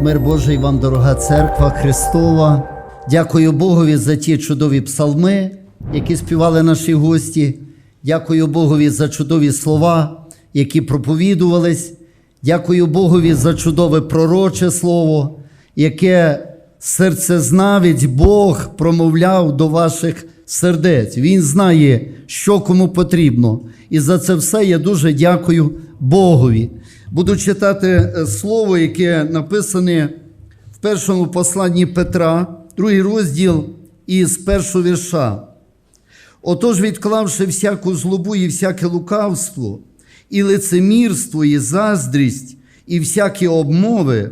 Мир Божий вам, дорога церква Христова. Дякую Богові за ті чудові псалми, які співали наші гості. Дякую Богові за чудові слова, які проповідувались. Дякую Богові за чудове пророче слово, яке серцезнавець Бог промовляв до ваших сердець. Він знає, що кому потрібно. І за це все я дуже дякую Богові. Буду читати е, слово, яке написане в першому посланні Петра, другий розділ із першого вірша. Отож, відклавши всяку злобу і всяке лукавство, і лицемірство, і заздрість, і всякі обмови,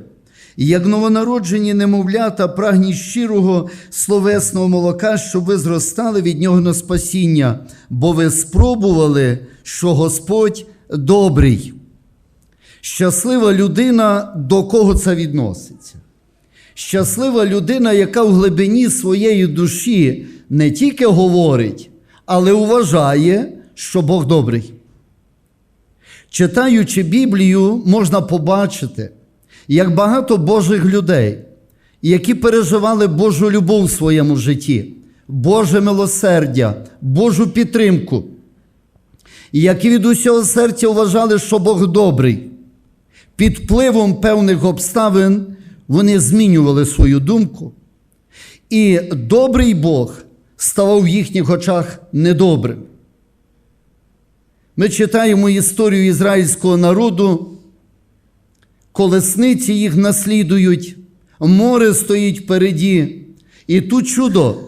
як новонароджені немовлята, прагніть щирого словесного молока, щоб ви зростали від нього на спасіння, бо ви спробували, що Господь добрий. Щаслива людина, до кого це відноситься. Щаслива людина, яка в глибині своєї душі не тільки говорить, але вважає, що Бог добрий. Читаючи Біблію, можна побачити, як багато Божих людей, які переживали Божу любов в своєму житті, Боже милосердя, Божу підтримку, які від усього серця вважали, що Бог добрий. Під впливом певних обставин вони змінювали свою думку, і добрий Бог ставав в їхніх очах недобрим. Ми читаємо історію ізраїльського народу, колесниці їх наслідують, море стоїть впереді, і тут чудо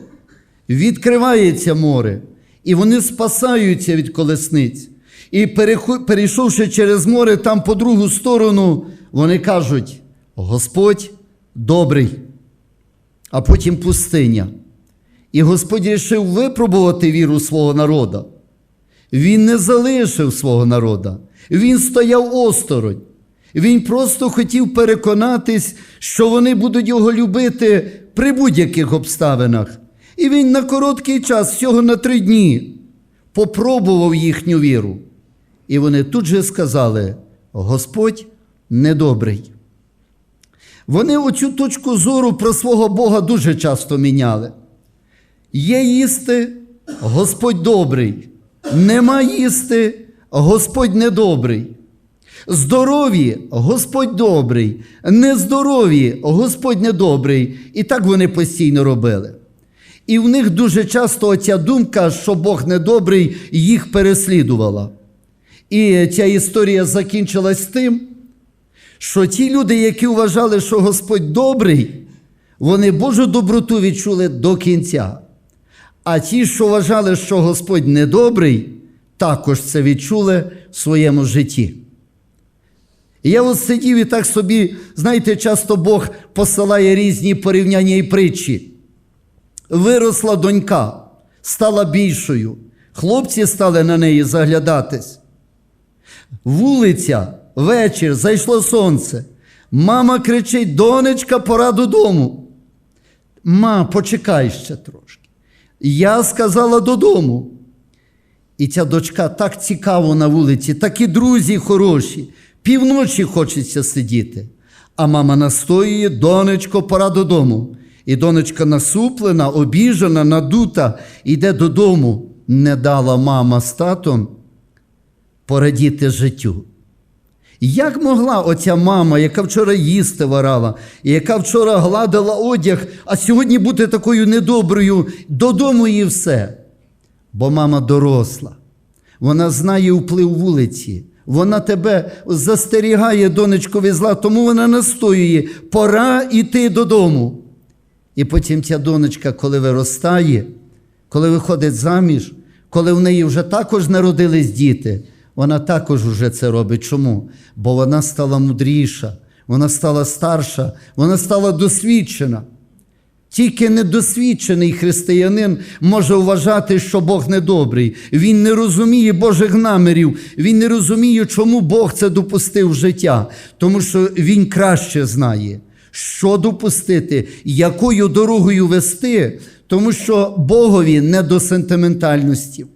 відкривається море, і вони спасаються від колесниць. І перейшовши через море, там по другу сторону, вони кажуть: Господь добрий, а потім пустиня. І Господь рішив випробувати віру свого народу. Він не залишив свого народа, він стояв осторонь. Він просто хотів переконатись, що вони будуть його любити при будь-яких обставинах. І він на короткий час, всього на три дні, попробував їхню віру. І вони тут же сказали: Господь недобрий. Вони оцю точку зору про свого Бога дуже часто міняли. Є їсти, Господь добрий, нема їсти, Господь недобрий. Здорові, Господь добрий, нездорові, Господь недобрий. І так вони постійно робили. І в них дуже часто оця думка, що Бог недобрий, їх переслідувала. І ця історія закінчилась тим, що ті люди, які вважали, що Господь добрий, вони Божу доброту відчули до кінця. А ті, що вважали, що Господь недобрий, також це відчули в своєму житті. І я от сидів і так собі, знаєте, часто Бог посилає різні порівняння і притчі. Виросла донька, стала більшою, хлопці стали на неї заглядатись. Вулиця, вечір, зайшло сонце. Мама кричить: донечка, пора додому. Ма, почекай ще трошки. Я сказала додому. І ця дочка так цікаво на вулиці, такі друзі хороші, півночі хочеться сидіти. А мама настоює, донечко, пора додому. І донечка насуплена, обіжена, надута, йде додому. Не дала мама з татом порадіти життю. Як могла оця мама, яка вчора їсти варала, і яка вчора гладила одяг, а сьогодні бути такою недоброю, додому і все? Бо мама доросла, вона знає вплив вулиці, вона тебе застерігає, донечкові зла, тому вона настоює, пора йти додому. І потім ця донечка, коли виростає, коли виходить заміж, коли в неї вже також народились діти, вона також вже це робить. Чому? Бо вона стала мудріша, вона стала старша, вона стала досвідчена. Тільки недосвідчений християнин може вважати, що Бог недобрий. Він не розуміє Божих намірів, він не розуміє, чому Бог це допустив в життя, тому що Він краще знає, що допустити, якою дорогою вести, тому що Богові не до сентиментальності.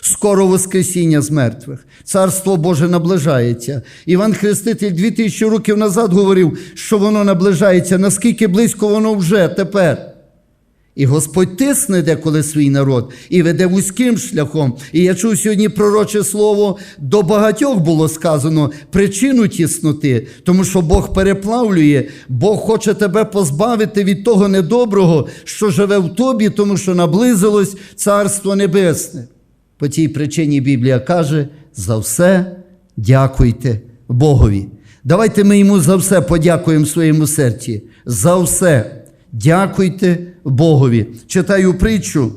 Скоро Воскресіння з мертвих. Царство Боже наближається. Іван Хреститель 2000 років назад говорив, що воно наближається, наскільки близько воно вже тепер. І Господь тисне деколи свій народ і веде вузьким шляхом. І я чув сьогодні пророче слово, до багатьох було сказано причину тісноти, тому що Бог переплавлює, Бог хоче тебе позбавити від того недоброго, що живе в тобі, тому що наблизилось Царство Небесне. По цій причині Біблія каже: за все дякуйте Богові. Давайте ми йому за все подякуємо в своєму серці. За все. Дякуйте Богові. Читаю притчу,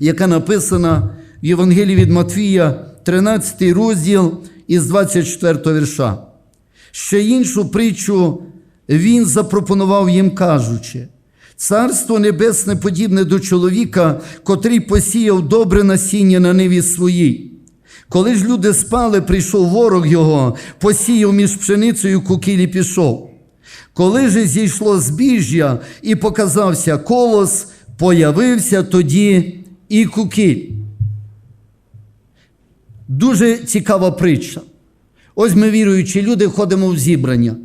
яка написана в Євангелії від Матвія, 13 розділ із 24 вірша. Ще іншу притчу він запропонував їм, кажучи: Царство Небесне подібне до чоловіка, котрий посіяв добре насіння на ниві своїй. Коли ж люди спали, прийшов ворог його, посіяв між пшеницею кукіль і пішов. Коли же зійшло збіжжя і показався колос, появився тоді і кукіль. Дуже цікава притча. Ось ми, віруючі люди, ходимо в зібрання.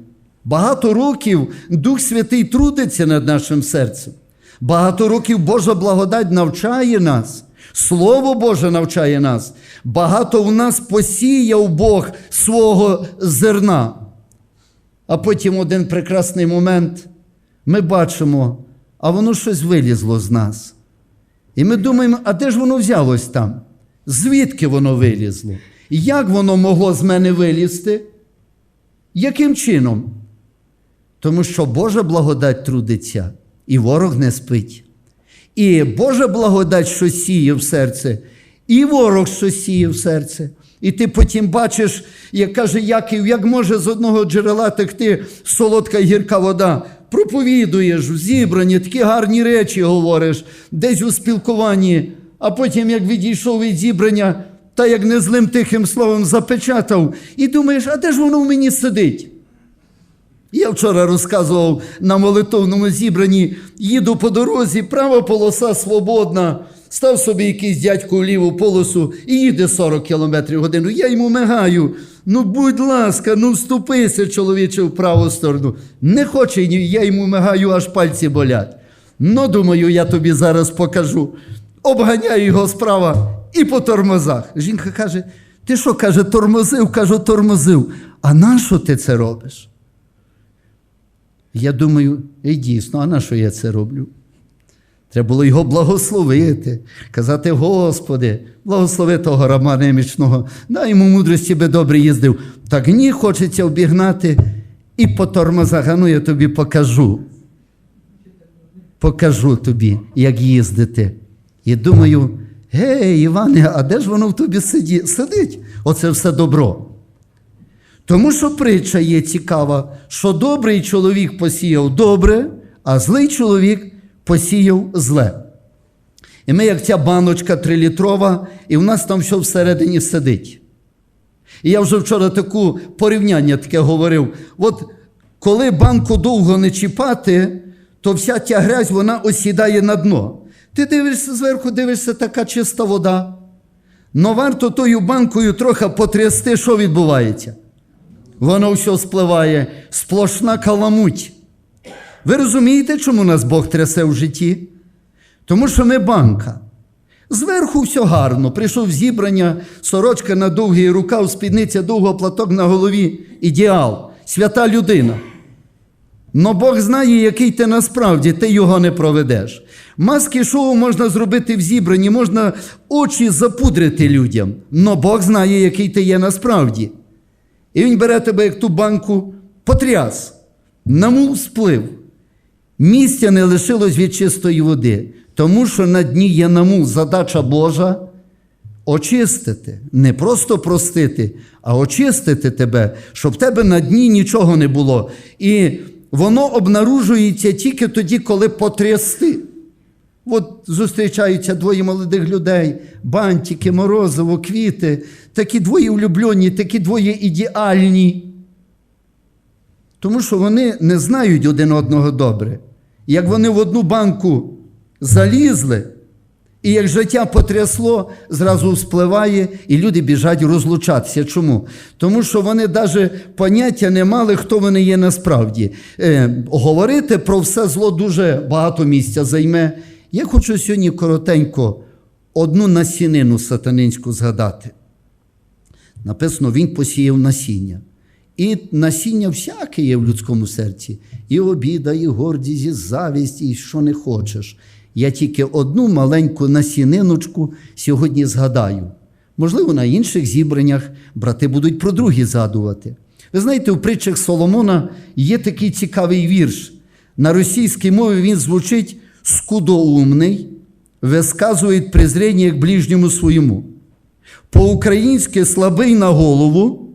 Багато років Дух Святий трудиться над нашим серцем. Багато років Божа благодать навчає нас. Слово Боже навчає нас. Багато в нас посіяв Бог свого зерна. А потім один прекрасний момент ми бачимо, а воно щось вилізло з нас. І ми думаємо, а де ж воно взялось там? Звідки воно вилізло? Як воно могло з мене вилізти? Яким чином? Тому що Божа благодать трудиться, і ворог не спить. І Божа благодать, що сіє в серце, і ворог, що сіє в серце. І ти потім бачиш, як каже Яків, як може з одного джерела текти солодка гірка вода. Проповідуєш в зібранні, такі гарні речі говориш, десь у спілкуванні, а потім, як відійшов від зібрання, та як незлим тихим словом запечатав, і думаєш, а де ж воно в мені сидить? Я вчора розказував на молитовному зібранні, їду по дорозі, права полоса свободна. Став собі якийсь дядько у ліву полосу і їде 40 км в годину. Я йому мигаю. Ну, будь ласка, ну вступися, чоловіче, в праву сторону. Не хоче, я йому мигаю, аж пальці болять. Ну, думаю, я тобі зараз покажу. Обганяю його справа і по тормозах. Жінка каже: ти що, каже, тормозив? Кажу, тормозив. А нащо ти це робиш? Я думаю, і дійсно, а на що я це роблю? Треба було його благословити, казати, Господи, благослови того раба немічного, дай йому мудрості би добре їздив. Так ні, хочеться обігнати і по тормозах, а ну я тобі покажу. Покажу тобі, як їздити. І думаю, гей, Іване, а де ж воно в тобі сидить? Оце все добро. Тому що притча є цікава, що добрий чоловік посіяв добре, а злий чоловік посіяв зле. І ми, як ця баночка трилітрова, і в нас там все всередині сидить. І я вже вчора таку порівняння таке говорив: от коли банку довго не чіпати, то вся ця грязь вона осідає на дно. Ти дивишся зверху, дивишся така чиста вода. Но варто тою банкою трохи потрясти, що відбувається. Воно все спливає, сплошна каламуть. Ви розумієте, чому нас Бог трясе в житті? Тому що ми банка. Зверху все гарно. Прийшов зібрання, сорочка на довгий рукав, спідниця довго, платок на голові. Ідеал, свята людина. Но Бог знає, який ти насправді, ти його не проведеш. Маски шоу можна зробити в зібранні, можна очі запудрити людям. Но Бог знає, який ти є насправді. І він бере тебе, як ту банку, потряс, намув сплив. Місця не лишилось від чистої води, тому що на дні є намул. Задача Божа очистити, не просто простити, а очистити тебе, щоб в тебе на дні нічого не було. І воно обнаружується тільки тоді, коли потрясти. От зустрічаються двоє молодих людей, бантики, морозиво, квіти, такі двоє влюблені, такі двоє ідеальні. Тому що вони не знають один одного добре. Як вони в одну банку залізли, І як життя потрясло, зразу вспливає, і люди біжать розлучатися. Чому? Тому що вони навіть поняття не мали, хто вони є насправді. Е, говорити про все зло дуже багато місця займе. Я хочу сьогодні коротенько одну насінину сатанинську згадати. Написано, він посіяв насіння. І насіння всяке є в людському серці. І обіда, і гордість, і завість, і що не хочеш. Я тільки одну маленьку насіниночку сьогодні згадаю. Можливо, на інших зібраннях брати будуть про другі згадувати. Ви знаєте, у притчах Соломона є такий цікавий вірш. На російській мові він звучить скудоумний, висказує презрення к ближньому своєму. По-українськи слабий на голову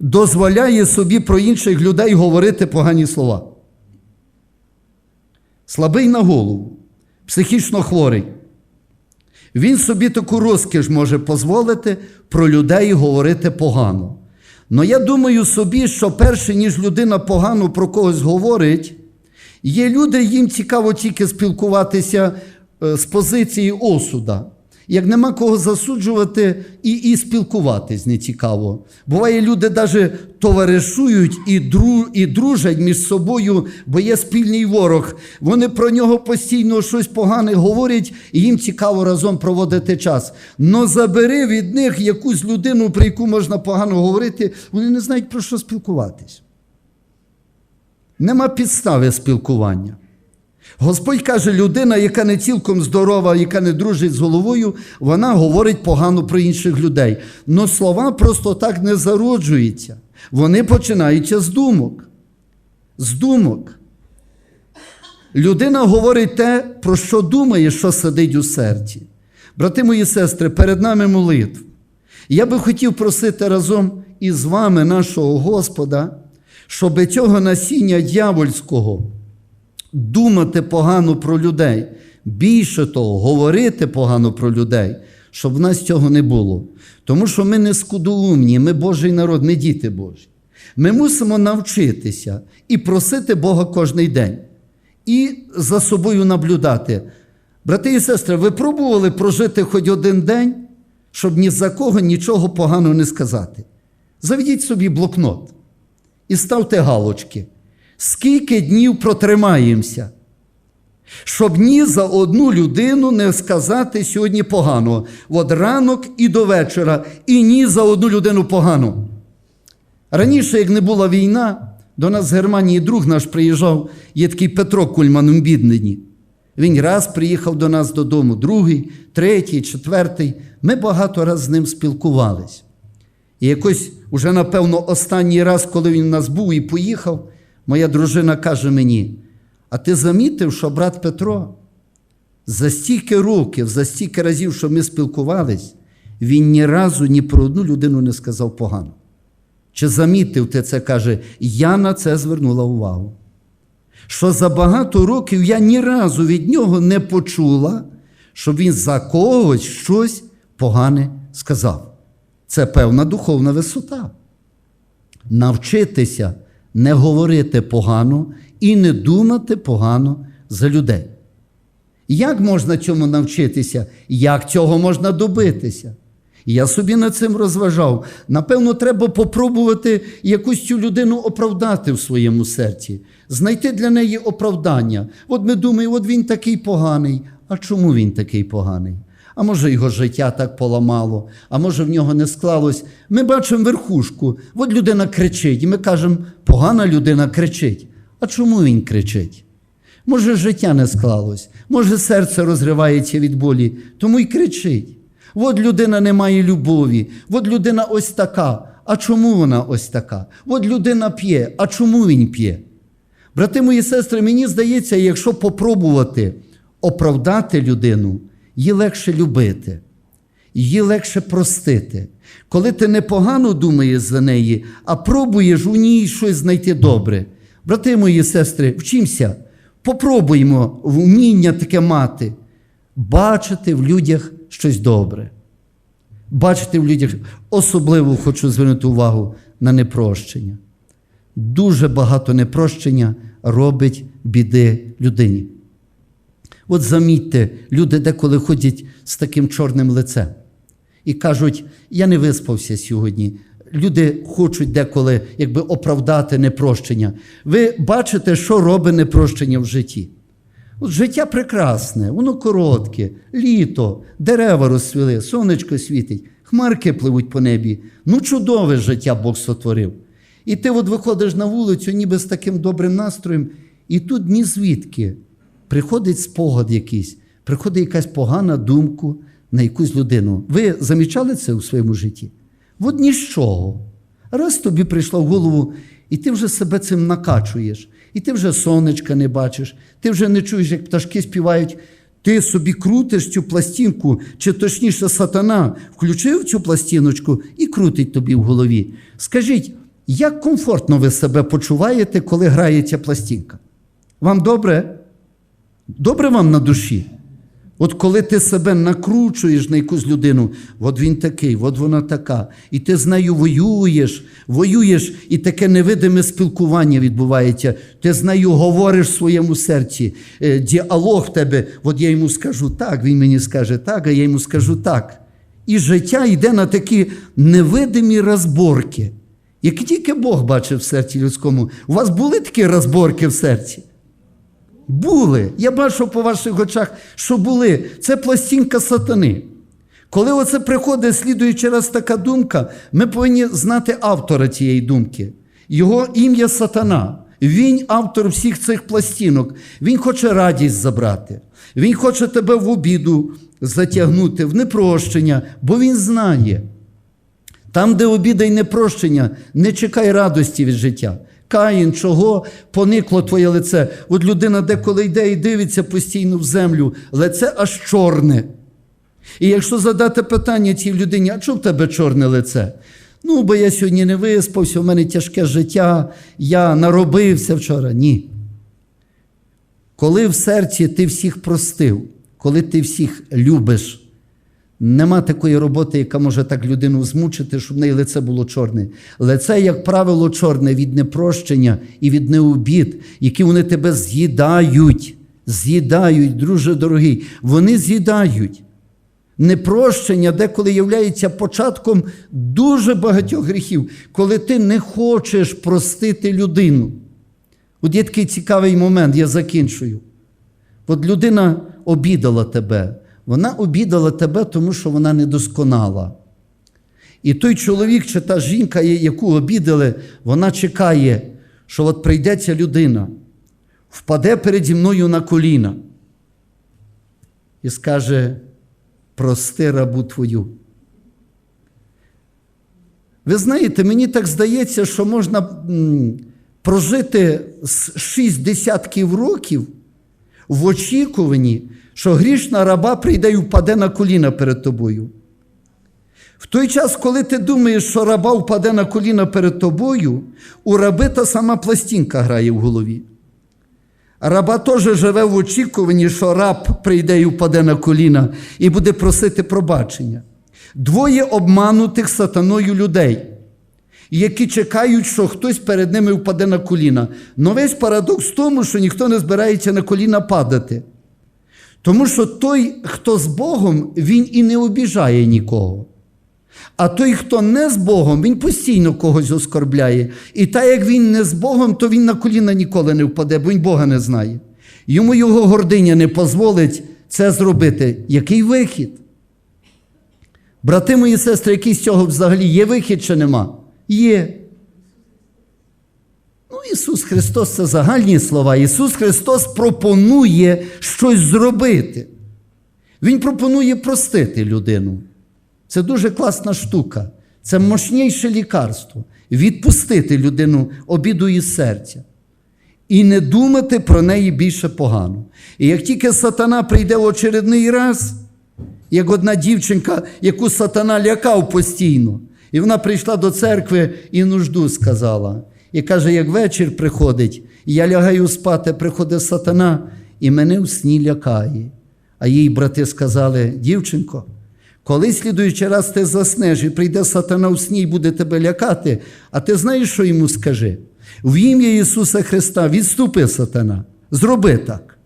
дозволяє собі про інших людей говорити погані слова. Слабий на голову, психічно хворий. Він собі таку розкіш може дозволити про людей говорити погано. Но я думаю собі, що перше, ніж людина погано про когось говорить, є люди, їм цікаво тільки спілкуватися е, з позиції осуда. Як нема кого засуджувати і, і спілкуватись не цікаво. Буває, люди навіть товаришують і, дру, і дружать між собою, бо є спільний ворог. Вони про нього постійно щось погане говорять, і їм цікаво разом проводити час. Но забери від них якусь людину, про яку можна погано говорити, вони не знають про що спілкуватись. Нема підстави спілкування. Господь каже, людина, яка не цілком здорова, яка не дружить з головою, вона говорить погано про інших людей. Но слова просто так не зароджуються. Вони починаються з думок. З думок. Людина говорить те, про що думає, що сидить у серці. Брати мої сестри, перед нами молитва. Я би хотів просити разом із вами, нашого Господа, щоб цього насіння дьявольського думати погано про людей, більше того, говорити погано про людей, щоб в нас цього не було. Тому що ми не скудоумні, ми Божий народ, ми діти Божі. Ми мусимо навчитися і просити Бога кожний день, і за собою наблюдати. Брати і сестри, ви пробували прожити хоч один день, щоб ні за кого нічого поганого не сказати. Заведіть собі блокнот і ставте галочки. Скільки днів протримаємося, щоб ні за одну людину не сказати сьогодні погано. От ранок і до вечора, і ні за одну людину погано. Раніше, як не була війна, до нас з Германії друг наш приїжджав, є такий Петро Кульман у Біднині. Він раз приїхав до нас додому, другий, третій, четвертий. Ми багато раз з ним спілкувались. І якось, уже, напевно, останній раз, коли він у нас був і поїхав, моя дружина каже мені: а ти замітив, що брат Петро за стільки років, за стільки разів, що ми спілкувались, він ні разу ні про одну людину не сказав погано. Чи замітив ти це каже, я на це звернула увагу. Що за багато років я ні разу від нього не почула, щоб він за когось щось погане сказав. Це певна духовна висота. Навчитися не говорити погано і не думати погано за людей. Як можна цьому навчитися? Як цього можна добитися? Я собі над цим розважав. Напевно, треба попробувати якусь цю людину оправдати в своєму серці, знайти для неї оправдання. От ми думаємо, от він такий поганий. А чому він такий поганий? А може, його життя так поламало, а може в нього не склалось. Ми бачимо верхушку. От людина кричить, і ми кажемо, погана людина кричить. А чому він кричить? Може, життя не склалось, може, серце розривається від болі, тому й кричить. От людина не має любові, от людина ось така. А чому вона ось така? От людина п'є, а чому він п'є? Брати мої сестри, мені здається, якщо попробувати оправдати людину, її легше любити, її легше простити. Коли ти непогано думаєш за неї, а пробуєш у ній щось знайти добре. Брати мої сестри, вчимося, попробуємо вміння таке мати, бачити в людях щось добре. Бачити в людях, особливо хочу звернути увагу на непрощення. Дуже багато непрощення робить біди людині. От замітьте, люди деколи ходять з таким чорним лицем і кажуть: я не виспався сьогодні. Люди хочуть деколи якби оправдати непрощення. Ви бачите, що робить непрощення в житті. От життя прекрасне, воно коротке, літо, дерева розцвіли, сонечко світить, хмарки пливуть по небі. Ну, чудове життя Бог сотворив. І ти от виходиш на вулицю, ніби з таким добрим настроєм, і тут ні звідки приходить спогад якийсь, приходить якась погана думка на якусь людину. Ви замічали це у своєму житті? От ні з чого. Раз тобі прийшла в голову, і ти вже себе цим накачуєш, і ти вже сонечка не бачиш, ти вже не чуєш, як пташки співають. Ти собі крутиш цю пластинку, чи точніше, сатана включив цю пластиночку і крутить тобі в голові. Скажіть, як комфортно ви себе почуваєте, коли грає ця пластинка? Вам добре? Добре вам на душі? От коли ти себе накручуєш на якусь людину, от він такий, от вона така, і ти з нею воюєш, воюєш, і таке невидиме спілкування відбувається. Ти з нею говориш в своєму серці, е, діалог в тебе, от я йому скажу так, він мені скаже так, а я йому скажу так. І життя йде на такі невидимі розборки, які тільки Бог бачив в серці людському. У вас були такі розборки в серці? Були. Я бачу по ваших очах, що були. Це пластинка сатани. Коли оце приходить, слідуючи раз така думка, ми повинні знати автора цієї думки. Його ім'я Сатана. Він автор всіх цих пластинок. Він хоче радість забрати. Він хоче тебе в обіду затягнути, в непрощення, бо він знає. Там, де обіда й непрощення, не чекай радості від життя. Каїн, чого поникло твоє лице? От людина деколи йде і дивиться постійно в землю, лице аж чорне. І якщо задати питання цій людині, а чого в тебе чорне лице? Ну, бо я сьогодні не виспався, у мене тяжке життя, я наробився вчора. Ні. Коли в серці ти всіх простив, коли ти всіх любиш, Нема такої роботи, яка може так людину змучити, щоб в неї лице було чорне. Лице, як правило, чорне від непрощення і від необід, які вони тебе з'їдають. З'їдають, друже дорогий, вони з'їдають. Непрощення деколи являється початком дуже багатьох гріхів, коли ти не хочеш простити людину. От є такий цікавий момент, я закінчую. От людина обідала тебе. Вона обідала тебе, тому що вона недосконала. І той чоловік чи та жінка, яку обідали, вона чекає, що от прийде ця людина, впаде переді мною на коліна і скаже: прости рабу твою. Ви знаєте, мені так здається, що можна прожити з шість десятків років в очікуванні, що грішна раба прийде і впаде на коліна перед тобою. В той час, коли ти думаєш, що раба впаде на коліна перед тобою, у раби та сама пластинка грає в голові. Раба теж живе в очікуванні, що раб прийде і впаде на коліна і буде просити пробачення. Двоє обманутих сатаною людей, які чекають, що хтось перед ними впаде на коліна. Но весь парадокс в тому, що ніхто не збирається на коліна падати. Тому що той, хто з Богом, він і не обіжає нікого. А той, хто не з Богом, він постійно когось оскорбляє. І так як він не з Богом, то він на коліна ніколи не впаде, бо він Бога не знає. Йому його гординя не дозволить це зробити. Який вихід? Брати мої сестри, який з цього взагалі є вихід чи нема? Є. Ну, Ісус Христос це загальні слова. Ісус Христос пропонує щось зробити. Він пропонує простити людину. Це дуже класна штука. Це мощніше лікарство. Відпустити людину обіду із серця. І не думати про неї більше погано. І як тільки сатана прийде в очередний раз, як одна дівчинка, яку сатана лякав постійно, і вона прийшла до церкви і нужду сказала. І каже, як вечір приходить, я лягаю спати, приходить сатана, і мене в сні лякає. А їй брати сказали: дівчинко, коли слідуючий раз ти заснеш і прийде сатана в сні і буде тебе лякати, а ти знаєш, що йому скажи? В ім'я Ісуса Христа відступи сатана, зроби так.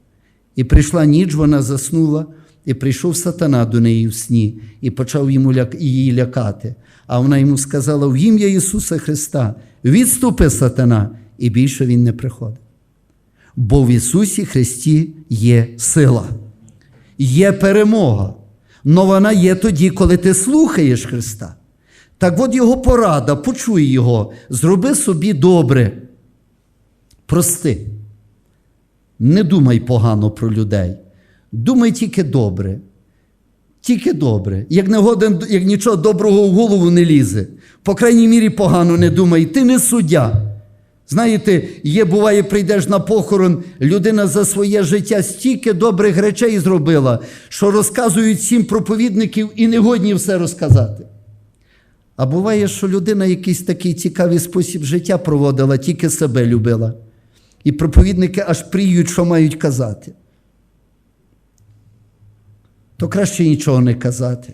І прийшла ніч, вона заснула, і прийшов сатана до неї в сні і почав йому ляк... її лякати. А вона йому сказала: в ім'я Ісуса Христа, відступи сатана, і більше він не приходить. Бо в Ісусі Христі є сила, є перемога. Но вона є тоді, коли ти слухаєш Христа. Так от Його порада, почуй Його, зроби собі добре. Прости. Не думай погано про людей. Думай тільки добре. Тільки добре. Як не годен, як нічого доброго в голову не лізе. По крайній мірі погано не думай. Ти не суддя. Знаєте, є, буває, прийдеш на похорон, людина за своє життя стільки добрих речей зробила, що розказують сім проповідників і не годні все розказати. А буває, що людина якийсь такий цікавий спосіб життя проводила, тільки себе любила. І проповідники аж пріють, що мають казати. То краще нічого не казати.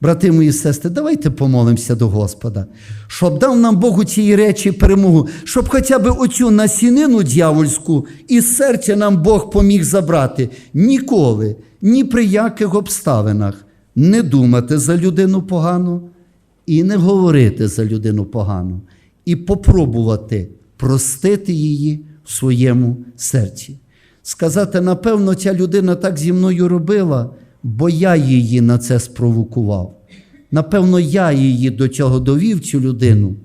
Брати мої сестри, давайте помолимося до Господа, щоб дав нам Богу цієї речі перемогу, щоб хоча б оцю насінину дьявольську із серця нам Бог поміг забрати. Ніколи, ні при яких обставинах не думати за людину погано і не говорити за людину погано, і попробувати простити її в своєму серці. Сказати, напевно, ця людина так зі мною робила, бо я її на це спровокував. Напевно, я її до цього довів, цю людину.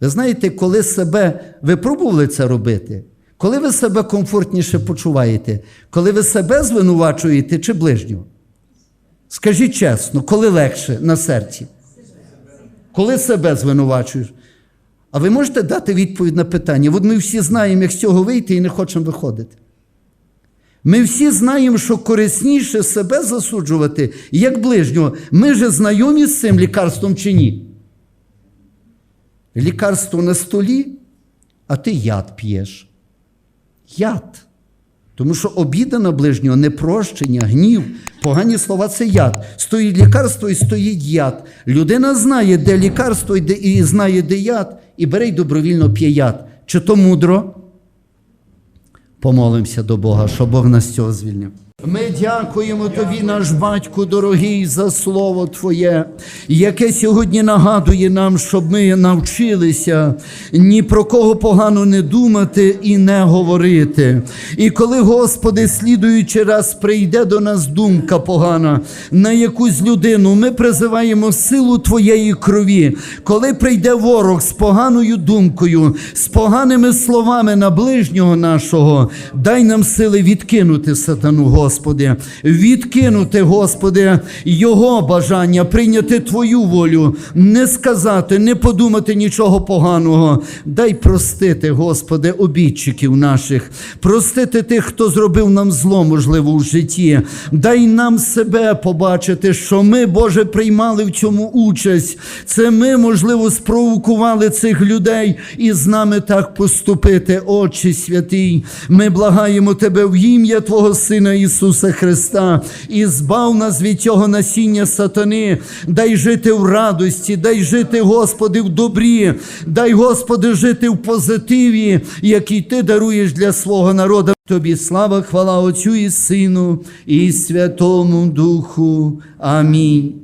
Ви знаєте, коли себе ви пробували це робити, коли ви себе комфортніше почуваєте, коли ви себе звинувачуєте чи ближнього? Скажіть чесно, коли легше на серці? Коли себе звинувачуєш? А ви можете дати відповідь на питання? От ми всі знаємо, як з цього вийти і не хочемо виходити. Ми всі знаємо, що корисніше себе засуджувати, як ближнього. Ми же знайомі з цим лікарством чи ні? Лікарство на столі, а ти яд п'єш. Яд. Тому що обіда на ближнього, непрощення, гнів, погані слова це яд. Стоїть лікарство і стоїть яд. Людина знає, де лікарство і, знає, де яд, і бере й добровільно п'є яд. Чи то мудро? Помолимося до Бога, щоб Бог нас цього звільнив. Ми дякуємо тобі, наш батьку дорогий, за слово Твоє, яке сьогодні нагадує нам, щоб ми навчилися ні про кого погано не думати і не говорити. І коли, Господи, слідуючи раз прийде до нас думка погана на якусь людину, ми призиваємо силу Твоєї крові. Коли прийде ворог з поганою думкою, з поганими словами на ближнього нашого, дай нам сили відкинути сатану, Господи. Господи, відкинути, Господи, Його бажання, прийняти Твою волю, не сказати, не подумати нічого поганого. Дай простити, Господи, обідчиків наших, простити тих, хто зробив нам зло, можливо, в житті. Дай нам себе побачити, що ми, Боже, приймали в цьому участь. Це ми, можливо, спровокували цих людей і з нами так поступити. Отче святий, ми благаємо Тебе в ім'я Твого Сина Ісуса. Ісуса Христа і збав нас від цього насіння сатани. Дай жити в радості, дай жити, Господи, в добрі, дай, Господи, жити в позитиві, який Ти даруєш для свого народу. Тобі слава, хвала Отцю і Сину, і Святому Духу. Амінь.